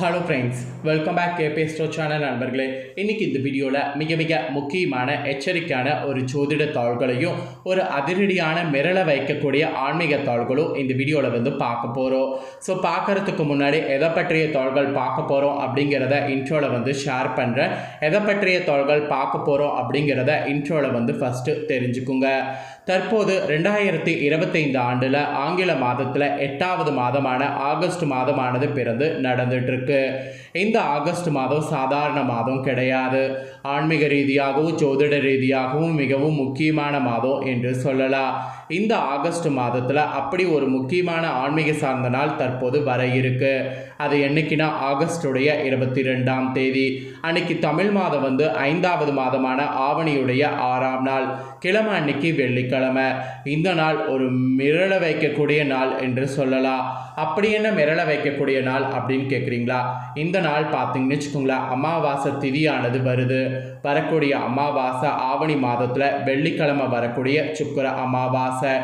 Hello friends welcome back கேபே ஸ்டோ channel நண்பர்களே. இன்னைக்கு இந்த வீடியோவில் மிக மிக முக்கியமான எச்சரிக்கையான ஒரு ஜோதிட தாள்களையும் ஒரு அதிரடியான மிரள வைக்கக்கூடிய ஆன்மீக தாள்களும் இந்த வீடியோவில் வந்து பார்க்க போகிறோம் ஸோ பார்க்கறதுக்கு முன்னாடி எதை பற்றிய தாள்கள் பார்க்க போகிறோம் அப்படிங்கிறத இன்ட்ரோவில் வந்து ஷேர் பண்ணுறேன் எதை பற்றிய தாள்கள் பார்க்க போகிறோம் அப்படிங்கிறத இன்ட்ரோவில் வந்து ஃபஸ்ட்டு தெரிஞ்சுக்குங்க. தற்போது ரெண்டாயிரத்தி இருபத்தைந்து ஆண்டில் ஆங்கில மாதத்தில் எட்டாவது மாதமான ஆகஸ்ட் மாதமானது பிறந்து நடந்துட்டு இருக்கு இந்த ஆகஸ்ட் மாதம் சாதாரண மாதம் கிடையாது. ஆன்மீக ரீதியாகவும் ஜோதிட ரீதியாகவும் மிகவும் முக்கியமான மாதம் என்று சொல்லலாம். இந்த ஆகஸ்ட் மாதத்தில் அப்படி ஒரு முக்கியமான ஆன்மீக சார்ந்த நாள் தற்போது வர இருக்கு. அது என்னைக்குன்னா ஆகஸ்டுடைய இருபத்தி ரெண்டாம் தேதி. அன்னைக்கு தமிழ் மாதம் வந்து ஐந்தாவது மாதமான ஆவணியுடைய ஆறாம் நாள். கிழமை அன்னைக்கு வெள்ளிக்கிழமை. இந்த நாள் ஒரு மிரள வைக்கக்கூடிய நாள் என்று சொல்லலாம். அப்படி என்ன மிரள வைக்கக்கூடிய நாள் அப்படின்னு கேட்குறீங்களா இந்த நாள் பார்த்தீங்கன்னு வச்சுக்கோங்களேன் அமாவாசை திதியானது வருது. வரக்கூடிய அமாவாசை ஆவணி மாதத்தில் வெள்ளிக்கிழமை வரக்கூடிய சுக்கர அமாவாசை.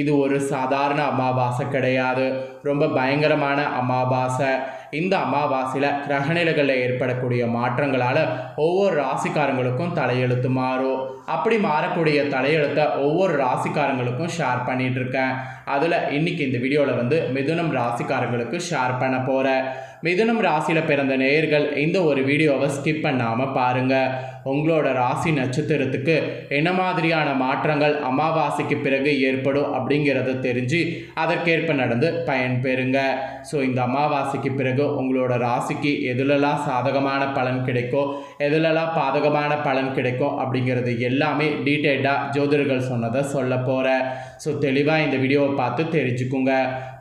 இது ஒரு சாதாரண அமாவாசை கிடையாது. ரொம்ப பயங்கரமான அமாவாசை. இந்த அமாவாசையில் கிரகநிலைகளில் ஏற்படக்கூடிய மாற்றங்களால் ஒவ்வொரு ராசிக்காரங்களுக்கும் தலையெழுத்து மாறும். அப்படி மாறக்கூடிய தலையெழுத்தை ஒவ்வொரு ராசிக்காரங்களுக்கும் ஷேர் பண்ணிகிட்ருக்கேன் அதில் இன்னைக்கு இந்த வீடியோவில் வந்து மிதுனம் ரா ராசிக்காரங்களுக்கு ஷேர் பண்ண போகிறேன் மிதுனம் ராசியில் பிறந்த நேயர்கள் இந்த ஒரு வீடியோவை ஸ்கிப் பண்ணாமல் பாருங்கள் உங்களோட ராசி நட்சத்திரத்துக்கு என்ன மாதிரியான மாற்றங்கள் அமாவாசைக்கு பிறகு ஏற்படும் அப்படிங்கிறத தெரிஞ்சு அதற்கேற்ப நடந்து பயன்பெறுங்க. ஸோ இந்த அமாவாசைக்கு பிறகு உங்களோட ராசிக்கு எதுலெல்லாம் சாதகமான பலன் கிடைக்கும் எதுலெல்லாம் பாதகமான பலன் கிடைக்கும் அப்படிங்கிறது எல்லாமே டீட்டெயில்டாக ஜோதிடர்கள் சொன்னதை சொல்ல போகிறேன் ஸோ தெளிவாக இந்த வீடியோவை பார்த்து தெரிஞ்சுக்குங்க.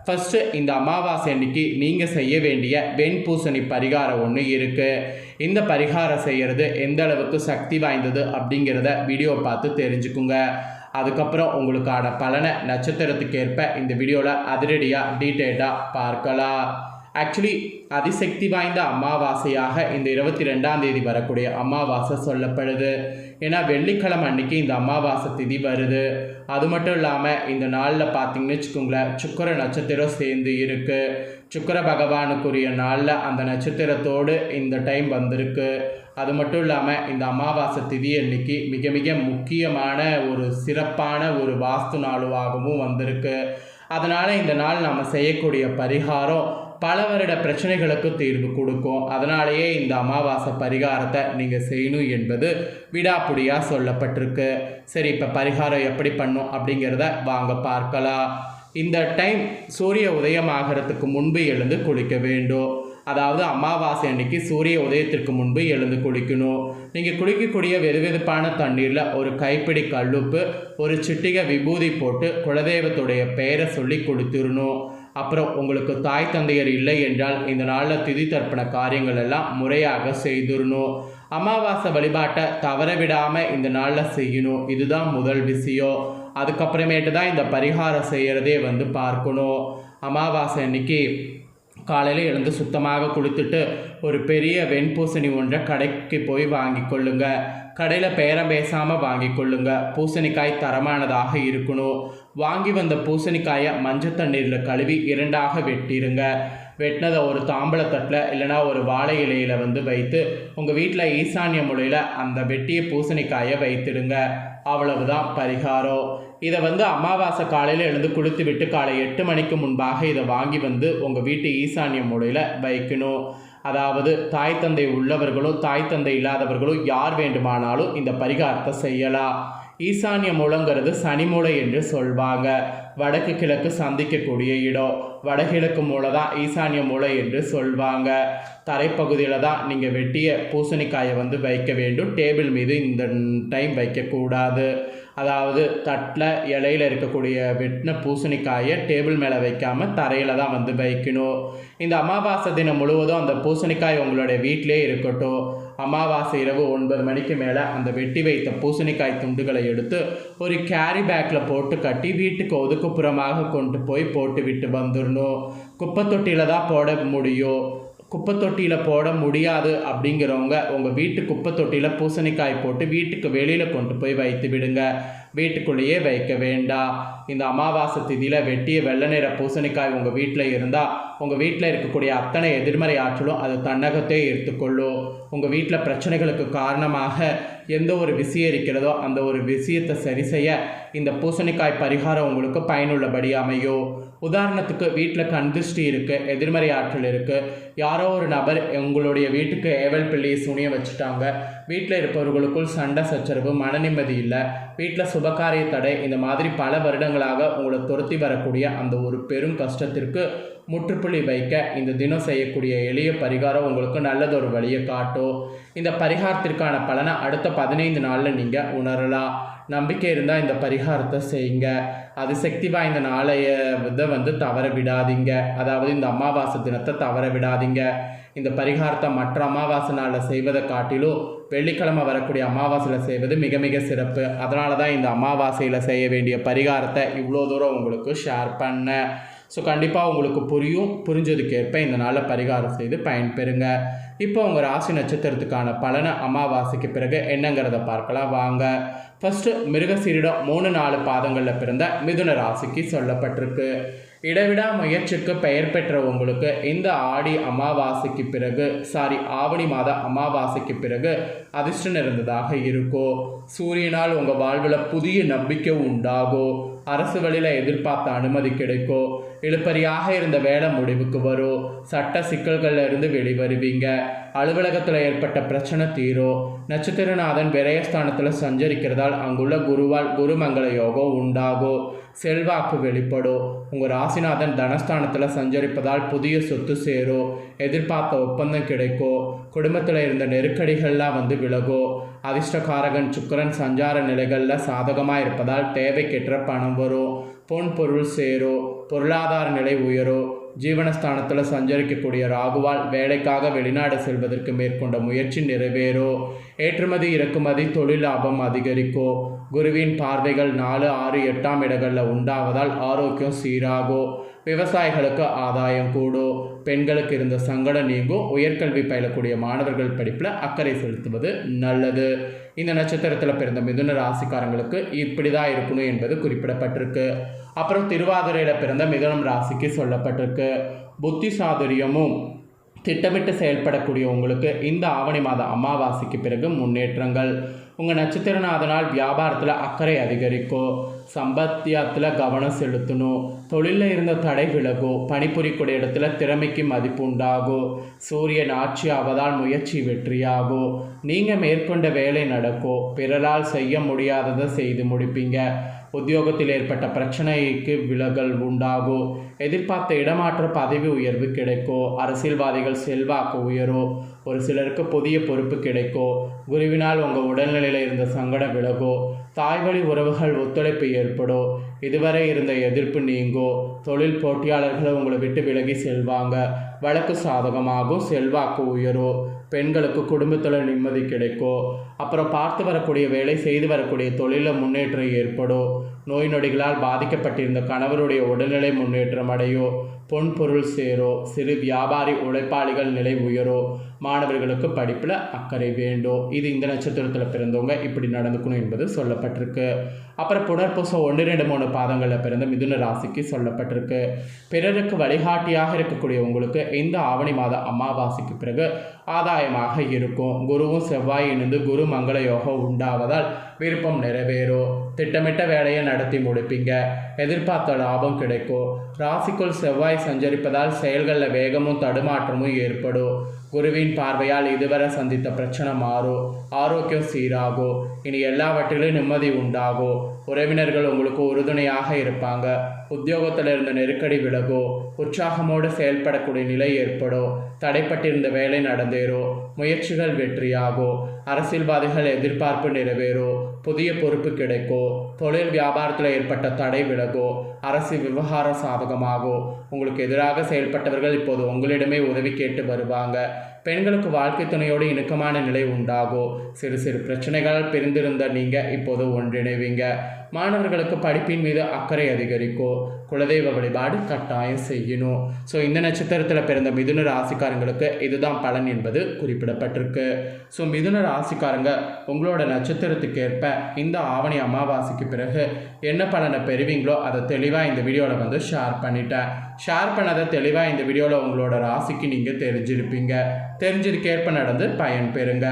ஃபஸ்ட்டு இந்த அமாவாசை அன்னைக்கு நீங்கள் செய்ய வேண்டிய வெண்பூசணி பரிகாரம் ஒன்று இருக்குது இந்த பரிகாரம் செய்கிறது எந்த அளவுக்கு சக்தி வாய்ந்தது அப்படிங்கிறத வீடியோ பார்த்து தெரிஞ்சுக்குங்க. அதுக்கப்புறம் உங்களுக்கான பலனை நட்சத்திரத்துக்கு ஏற்ப இந்த வீடியோவில் அதிரடியாக டீட்டெயில்டாக பார்க்கலாம். ஆக்சுவலி அதிசக்தி வாய்ந்த அமாவாசையாக இந்த இருபத்தி ரெண்டாம் தேதி வரக்கூடிய அமாவாசை சொல்லப்படுது. ஏன்னா வெள்ளிக்கிழமை அன்னைக்கு இந்த அமாவாசை திதி வருது. அது மட்டும் இல்லாமல் இந்த நாளில் பார்த்தீங்கன்னு வச்சுக்கோங்களேன் சுக்கர நட்சத்திரம் சேர்ந்து இருக்குது சுக்கர பகவானுக்குரிய நாளில் அந்த நட்சத்திரத்தோடு இந்த டைம் வந்திருக்கு. அது மட்டும் இல்லாமல் இந்த அமாவாசை திதி அன்னைக்கு மிக மிக முக்கியமான ஒரு சிறப்பான ஒரு வாஸ்து நாளுவாகவும் வந்திருக்கு. அதனால் இந்த நாள் நம்ம செய்யக்கூடிய பரிகாரம் பல வருட பிரச்சனைகளுக்கு தீர்வு கொடுக்கும். அதனாலேயே இந்த அமாவாசை பரிகாரத்தை நீங்கள் செய்யணும் என்பது விடாப்புடியாக சொல்லப்பட்டிருக்கு. சரி இப்போ பரிகாரம் எப்படி பண்ணும் அப்படிங்கிறத வாங்க பார்க்கலாம். இந்த டைம் சூரிய உதயமாகறதுக்கு முன்பு எழுந்து குளிக்க வேண்டும். அதாவது அமாவாசை அன்னைக்கு சூரிய உதயத்திற்கு முன்பு எழுந்து குளிக்கணும். நீங்கள் குளிக்கக்கூடிய வெதுவெதுப்பான தண்ணீரில் ஒரு கைப்பிடி கல்லுப்பு ஒரு சிட்டிகை விபூதி போட்டு குலதெய்வத்துடைய பெயரை சொல்லி கொடுத்துடணும். அப்புறம் உங்களுக்கு தாய் தந்தையர் இல்லை என்றால் இந்த நாளில் திதி தர்ப்பண காரியங்கள் எல்லாம் முறையாக செய்திடணும். அமாவாசை வழிபாட்டை தவற விடாமல் இந்த நாளில் செய்யணும். இதுதான் முதல் விஷயம். அதுக்கப்புறமேட்டு தான் இந்த பரிகாரம் செய்கிறதே வந்து பார்க்கணும். அமாவாசை அன்னைக்கு காலையில் எழுந்து சுத்தமாக குளித்துட்டு ஒரு பெரிய வெண்பூசணி ஒன்றை கடைக்கு போய் வாங்கி கொள்ளுங்க. கடையில் பேரம் பேசாமல் வாங்கி கொள்ளுங்க. பூசணிக்காய் தரமானதாக இருக்கணும். வாங்கி வந்த பூசணிக்காயை மஞ்சள் தண்ணீரில் கழுவி இரண்டாக வெட்டிடுங்க வெட்டினதை ஒரு தாம்பளத்தட்டில் இல்லைனா ஒரு வாழை இலையில் வந்து வைத்து உங்கள் வீட்டில் ஈசானிய முறையில் அந்த வெட்டிய பூசணிக்காயை வைத்திடுங்க. அவ்வளவுதான் பரிகாரம். இதை வந்து அமாவாசை காலையில் எழுந்து குளித்து விட்டு காலை எட்டு மணிக்கு முன்பாக இதை வாங்கி வந்து உங்கள் வீட்டு ஈசானிய மூலையில் வைக்கணும். அதாவது தாய் தந்தை உள்ளவர்களும் தாய் தந்தை இல்லாதவர்களும் யார் வேண்டுமானாலும் இந்த பரிகாரத்தை செய்யலாம். ஈசானிய மூலங்கிறது சனி மூலை என்று சொல்வாங்க. வடக்கு கிழக்கு சந்திக்கக்கூடிய இடம். வடகிழக்கு மூலை தான் ஈசானிய மூலை என்று சொல்வாங்க. தரைப்பகுதியில் தான் நீங்கள் வெட்டிய பூசணிக்காயை வந்து வைக்க வேண்டும். டேபிள் மீது இந்த டைம் வைக்கக்கூடாது. அதாவது தட்டில் இலையில் இருக்கக்கூடிய வெட்டின பூசணிக்காயை டேபிள் மேலே வைக்காமல் தரையில் தான் வந்து வைக்கணும். இந்த அமாவாசை தினம் முழுவதும் அந்த பூசணிக்காய் உங்களுடைய வீட்டிலே இருக்கட்டும். அமாவாசை இரவு ஒன்பது மணிக்கு மேலே அந்த வெட்டி வைத்த பூசணிக்காய் துண்டுகளை எடுத்து ஒரு கேரி பேக்கில் போட்டு கட்டி வீட்டுக்கு ஒதுக்குப்புறமாக கொண்டு போய் போட்டு விட்டு வந்துடணும் குப்பை தொட்டியில் தான் போட முடியும். குப்பை தொட்டியில் போட முடியாது அப்படிங்கிறவங்க உங்கள் வீட்டு குப்பை தொட்டியில் பூசணிக்காய் போட்டு வீட்டுக்கு வெளியில் கொண்டு போய் வைத்து விடுங்க. வீட்டுக்குள்ளேயே வைக்க வேண்டாம் இந்த அமாவாசை திதியில் வெட்டிய வெள்ளை நிற பூசணிக்காய் உங்கள் வீட்டில் இருந்தால் உங்கள் வீட்டில் இருக்கக்கூடிய அத்தனை எதிர்மறை ஆற்றலும் அது தன்னகத்தே எடுத்துக்கொள்ளும் உங்கள் வீட்டில் பிரச்சனைகளுக்கு காரணமாக எந்த ஒரு விஷயம் இருக்கிறதோ அந்த ஒரு விஷயத்தை சரி செய்ய இந்த பூசணிக்காய் பரிகாரம் உங்களுக்கு பயனுள்ளபடி அமையும். உதாரணத்துக்கு வீட்டில் கண்திஷ்டி இருக்குது எதிர்மறை ஆற்றல் இருக்குது யாரோ ஒரு நபர் உங்களுடைய வீட்டுக்கு ஏவல் பிள்ளையை சுனிய வச்சுட்டாங்க. வீட்டில் இருப்பவர்களுக்குள் சண்டை சச்சரவு மன நிம்மதி இல்லை. வீட்டில் சுபகாரிய தடை இந்த மாதிரி பல வருடங்களாக உங்களை துரத்தி வரக்கூடிய அந்த ஒரு பெரும் கஷ்டத்திற்கு முற்றுப்புள்ளி வைக்க இந்த தினம் செய்யக்கூடிய எளிய பரிகாரம் உங்களுக்கு நல்லதொரு வழியை காட்டும். இந்த பரிகாரத்திற்கான பலனை அடுத்த பதினைந்து நாளில் நீங்கள் உணரலாம். நம்பிக்கை இருந்தால் இந்த பரிகாரத்தை செய்யுங்க. அது சக்தி வாய்ந்த நாளைய இதை வந்து தவற விடாதீங்க. அதாவது இந்த அமாவாசை தினத்தை தவற விடாதீங்க. இந்த பரிகாரத்தை மற்ற அமாவாசை நாளில் செய்வதை காட்டிலும் வெள்ளிக்கிழமை வரக்கூடிய அமாவாசையில் செய்வது மிக மிக சிறப்பு. அதனால தான் இந்த அமாவாசையில் செய்ய வேண்டிய பரிகாரத்தை இவ்வளோ தூரம் உங்களுக்கு ஷேர் பண்ணேன். ஸோ கண்டிப்பாக உங்களுக்கு புரியும் புரிஞ்சதுக்கேற்ப இந்த நாளில் பரிகாரம் செய்து பயன்பெறுங்க. இப்போ உங்கள் ராசி நட்சத்திரத்துக்கான பலனை அமாவாசைக்கு பிறகு என்னங்கிறத பார்க்கலாம் வாங்க. ஃபஸ்ட்டு மிருகசீரிடம் மூணு நாலு பாதங்களில் பிறந்த மிதுன ராசிக்கு சொல்லப்பட்டிருக்கு. இடைவிடா முயற்சிக்கு பெயர் பெற்ற உங்களுக்கு இந்த ஆடி அமாவாசைக்கு பிறகு சாரி ஆவணி மாத அமாவாசைக்கு பிறகு அதிர்ஷ்டம் இருந்ததாக இருக்கோ? சூரியனால் உங்கள் வாழ்வில் புதிய நம்பிக்கை உண்டாகும் அரசு வழியில் எதிர்பார்த்த அனுமதி கிடைக்கும் இழுப்பறியாக இருந்த வேலை முடிவுக்கு வரும் சட்ட சிக்கல்கள்ல இருந்து வெளிவருவீங்க? அலுவலகத்தில் ஏற்பட்ட பிரச்சனை தீரும் நட்சத்திரநாதன் விரயஸ்தானத்தில் சஞ்சரிக்கிறதால் அங்குள்ள குருவால் குருமங்கள யோகம் உண்டாகும் செல்வாக்கு வெளிப்படும் உங்கள் ராசிநாதன் தனஸ்தானத்தில் சஞ்சரிப்பதால் புதிய சொத்து சேரும் எதிர்பார்த்த ஒப்பந்தம் கிடைக்கும் குடும்பத்தில் இருந்த நெருக்கடிகள்லாம் வந்து விலகும் அதிர்ஷ்டகாரகன் சுக்கரன் சஞ்சார நிலைகளில் சாதகமாக இருப்பதால் தேவைக்கேற்ற பணம் வரும் பொன் பொருள் சேரும் பொருளாதார நிலை உயரும் ஜீவனஸ்தானத்தில் சஞ்சரிக்கக்கூடிய ராகுவால் வேலைக்காக வெளிநாடு செல்வதற்கு மேற்கொண்ட முயற்சி நிறைவேறும் ஏற்றுமதி இறக்குமதி தொழில் லாபம் அதிகரிக்கும் குருவின் பார்வைகள் நாலு ஆறு எட்டாம் இடங்களில் உண்டாவதால் ஆரோக்கியம் சீராகும் விவசாயிகளுக்கு ஆதாயம் கூடும் பெண்களுக்கு இருந்த சங்கடம் நீங்கும் உயர்கல்வி பயிலக்கூடிய மாணவர்கள் படிப்பில் அக்கறை செலுத்துவது நல்லது. இந்த நட்சத்திரத்தில் பிறந்த மிதுன ராசிக்காரங்களுக்கு இப்படி தான் இருக்கணும் என்பது குறிப்பிடப்பட்டிருக்கு. அப்புறம் திருவாதிரையில் பிறந்த மிதுனம் ராசிக்கு சொல்லப்பட்டிருக்கு. புத்தி சாதுரியமும் திட்டமிட்டு செயல்படக்கூடிய உங்களுக்கு இந்த ஆவணி மாத அமாவாசைக்கு பிறகு முன்னேற்றங்கள். உங்கள் நட்சத்திரநாதனால் வியாபாரத்தில் அக்கறை அதிகரிக்கும். சம்பத்தியத்தில் கவனம் செலுத்தணும். தொழிலில் இருந்த தடை விலகும். பணிபுரிக்கூடிய இடத்துல திறமைக்கு மதிப்பு உண்டாகும். சூரியன் ஆட்சி ஆவதால் முயற்சி வெற்றியாகும். நீங்கள் மேற்கொண்ட வேலை நடக்கும். பிறரால் செய்ய முடியாததை செய்து முடிப்பீங்க. உத்தியோகத்தில் ஏற்பட்ட பிரச்சனைக்கு விலகல் உண்டாகும் எதிர்பார்த்த இடமாற்ற பதவி உயர்வு கிடைக்கும் அரசியல்வாதிகள் செல்வாக்கு உயரும் ஒரு சிலருக்கு புதிய பொறுப்பு கிடைக்கும் குருவினால் உங்கள் உடல்நிலையில் இருந்த சங்கடம் விலகும் தாய்வழி உறவுகள் ஒத்துழைப்பு ஏற்படும் இதுவரை இருந்த எதிர்ப்பு நீங்கும் தொழில் போட்டியாளர்கள் உங்களை விட்டு விலகி செல்வாங்க வழக்கு சாதகமாகும் செல்வாக்கு உயரும் பெண்களுக்கு குடும்பத்தில் நிம்மதி கிடைக்கும் அப்புறம் பார்த்து வரக்கூடிய வேலை செய்து வரக்கூடிய தொழிலில் முன்னேற்றம் ஏற்படும். நோய் நொடிகளால் பாதிக்கப்பட்டிருந்த கணவருடைய உடல்நிலை முன்னேற்றம் அடையும். பொன் பொருள் சேரும். சிறு வியாபாரி உழைப்பாளிகள் நிலை உயரும். மாணவர்களுக்கு படிப்பில் அக்கறை வேண்டும் இது இந்த நட்சத்திரத்தில் பிறந்தவங்க இப்படி நடந்துக்கணும் என்பது சொல்லப்பட்டிருக்கு. அப்புறம் புனர்பூசம் ஒன்று ரெண்டு மூணு பாதங்களில் பிறந்த மிதுன ராசிக்கு சொல்லப்பட்டிருக்கு. பிறருக்கு வழிகாட்டியாக இருக்கக்கூடிய உங்களுக்கு இந்த ஆவணி மாத அமாவாசைக்கு பிறகு ஆதாயமாக இருக்கும். குருவும் செவ்வாய் இணைந்து குரு மங்கள யோகம் உண்டாவதால் விருப்பம் நிறைவேறும் திட்டமிட்ட வேலையை நடத்தி முடிப்பீங்க. எதிர்பார்த்த லாபம் கிடைக்கும் ராசிக்குள் செவ்வாய் சஞ்சரிப்பதால் செயல்களில் வேகமும் தடுமாற்றமும் ஏற்படும். குருவின் பார்வையால் இதுவரை சந்தித்த பிரச்சனை மாறும் ஆரோக்கியம் சீராகும் இனி எல்லாவற்றிலும் நிம்மதி உண்டாகும் உறவினர்கள் உங்களுக்கு உறுதுணையாக இருப்பாங்க. உத்தியோகத்தில் இருந்த நெருக்கடி விலகோ உற்சாகமோடு செயல்படக்கூடிய நிலை ஏற்படும் தடைப்பட்டிருந்த வேலை நடந்தேறும் முயற்சிகள் வெற்றியாகும் அரசியல்வாதிகள் எதிர்பார்ப்பு நிறைவேறும் புதிய பொறுப்பு கிடைக்கோ தொழில் வியாபாரத்தில் ஏற்பட்ட தடை விலகோ அரசு விவகார சாதகமாகோ உங்களுக்கு எதிராக செயல்பட்டவர்கள் இப்போது உங்களிடமே உதவி கேட்டு வருவாங்க. பெண்களுக்கு வாழ்க்கை துணையோடு இணக்கமான நிலை உண்டாகும் சிறு சிறு பிரச்சனைகளால் பிரிந்திருந்த நீங்கள் இப்போது ஒன்றிணைவீங்க. மாணவர்களுக்கு படிப்பின் மீது அக்கறை அதிகரிக்கும் குலதெய்வ வழிபாடு கட்டாயம் செய்யணும். ஸோ இந்த நட்சத்திரத்தில் பிறந்த மிதுன ராசிக்காரங்களுக்கு இதுதான் பலன் என்பது குறிப்பிடப்பட்டிருக்கு. ஸோ மிதுன ராசிக்காரங்க உங்களோட நட்சத்திரத்துக்கு ஏற்ப இந்த ஆவணி அமாவாசைக்கு பிறகு என்ன பலனை பெறுவீங்களோ அதை தெளிவாக இந்த வீடியோவில் வந்து ஷேர் பண்ணிட்டேன். ஷேர் பண்ணதை தெளிவாக இந்த வீடியோவில் உங்களோட ராசிக்கு நீங்கள் தெரிஞ்சிருப்பீங்க. தெரிஞ்சிருக்கேற்ப நடந்து பயன்பெறுங்க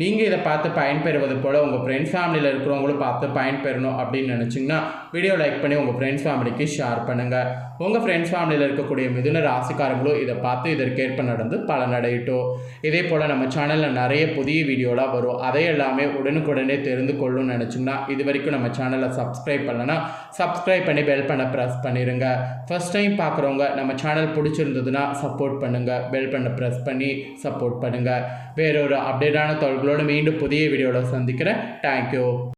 நீங்கள் இதை பார்த்து பயன்பெறுவது போல் உங்கள் ஃப்ரெண்ட்ஸ் ஃபேமிலியில் இருக்கிறவங்களும் பார்த்து பயன்பெறணும் அப்படின்னு நினச்சிங்கன்னா வீடியோ லைக் பண்ணி உங்கள் ஃப்ரெண்ட்ஸ் ஃபேமிலிக்கு ஷேர் பண்ணுங்கள் உங்கள் ஃப்ரெண்ட்ஸ் ஃபேமிலியில் இருக்கக்கூடிய மிதுன ராசிக்காரங்களும் இதை பார்த்து இதற்கேற்ப நடந்து பலனடையட்டும். இதே போல் நம்ம சேனலில் நிறைய புதிய வீடியோலாம் வரும். அதை எல்லாமே உடனுக்குடனே தெரிந்து கொள்ளணும்னு நினச்சிங்கன்னா இது வரைக்கும் நம்ம சேனலை சப்ஸ்கிரைப் பண்ணலன்னா சப்ஸ்கிரைப் பண்ணி பெல் பண்ண ப்ரெஸ் பண்ணிடுங்க ஃபர்ஸ்ட் டைம் பார்க்குறவங்க நம்ம சேனல் பிடிச்சிருந்ததுன்னா சப்போர்ட் பண்ணுங்கள் பெல் பண்ண ப்ரெஸ் பண்ணி சப்போர்ட் பண்ணுங்கள் வேறொரு அப்டேட்டான உங்களோட மீண்டும் புதிய வீடியோவில் சந்திக்கிறேன். தேங்க்யூ